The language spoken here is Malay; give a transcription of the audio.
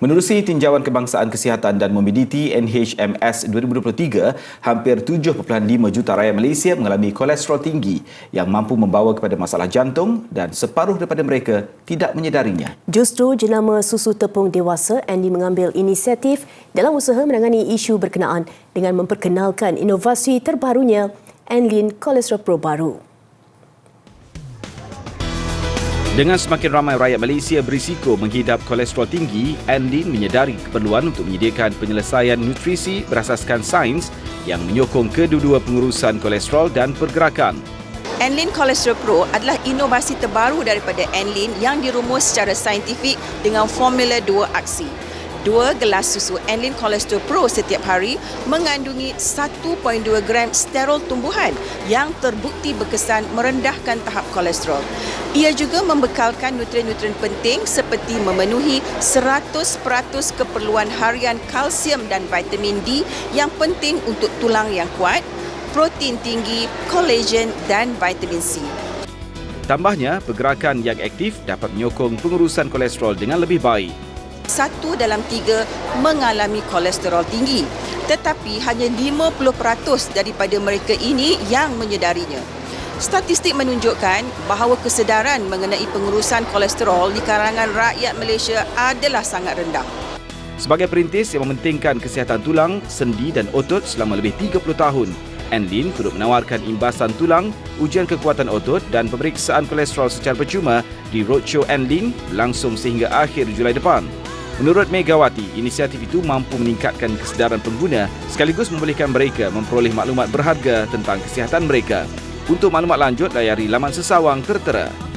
Menerusi tinjauan Kebangsaan Kesihatan dan Mobiliti NHMS 2023, hampir 7.5 juta rakyat Malaysia mengalami kolesterol tinggi yang mampu membawa kepada masalah jantung dan separuh daripada mereka tidak menyedarinya. Justru jenama susu tepung dewasa Andy mengambil inisiatif dalam usaha menangani isu berkenaan dengan memperkenalkan inovasi terbarunya Anlin Cholesterol Pro baru. Dengan semakin ramai rakyat Malaysia berisiko menghidap kolesterol tinggi, Anlin menyedari keperluan untuk menyediakan penyelesaian nutrisi berasaskan sains yang menyokong kedua-dua pengurusan kolesterol dan pergerakan. Enlin Cholesterol Pro adalah inovasi terbaru daripada Enlin yang dirumus secara saintifik dengan formula dua aksi. Dua gelas susu Enlin Cholesterol Pro setiap hari mengandungi 1.2 gram sterol tumbuhan yang terbukti berkesan merendahkan tahap kolesterol. Ia juga membekalkan nutrien-nutrien penting seperti memenuhi 100% keperluan harian kalsium dan vitamin D yang penting untuk tulang yang kuat, protein tinggi, kolagen dan vitamin C. Tambahnya, pergerakan yang aktif dapat menyokong pengurusan kolesterol dengan lebih baik satu dalam tiga mengalami kolesterol tinggi. Tetapi hanya 50% daripada mereka ini yang menyedarinya. Statistik menunjukkan bahawa kesedaran mengenai pengurusan kolesterol di kalangan rakyat Malaysia adalah sangat rendah. Sebagai perintis yang mementingkan kesihatan tulang, sendi dan otot selama lebih 30 tahun, Enlin turut menawarkan imbasan tulang, ujian kekuatan otot dan pemeriksaan kolesterol secara percuma di Roadshow Enlin langsung sehingga akhir Julai depan. Menurut Megawati, inisiatif itu mampu meningkatkan kesedaran pengguna sekaligus membolehkan mereka memperoleh maklumat berharga tentang kesihatan mereka. Untuk maklumat lanjut, layari laman sesawang tertera.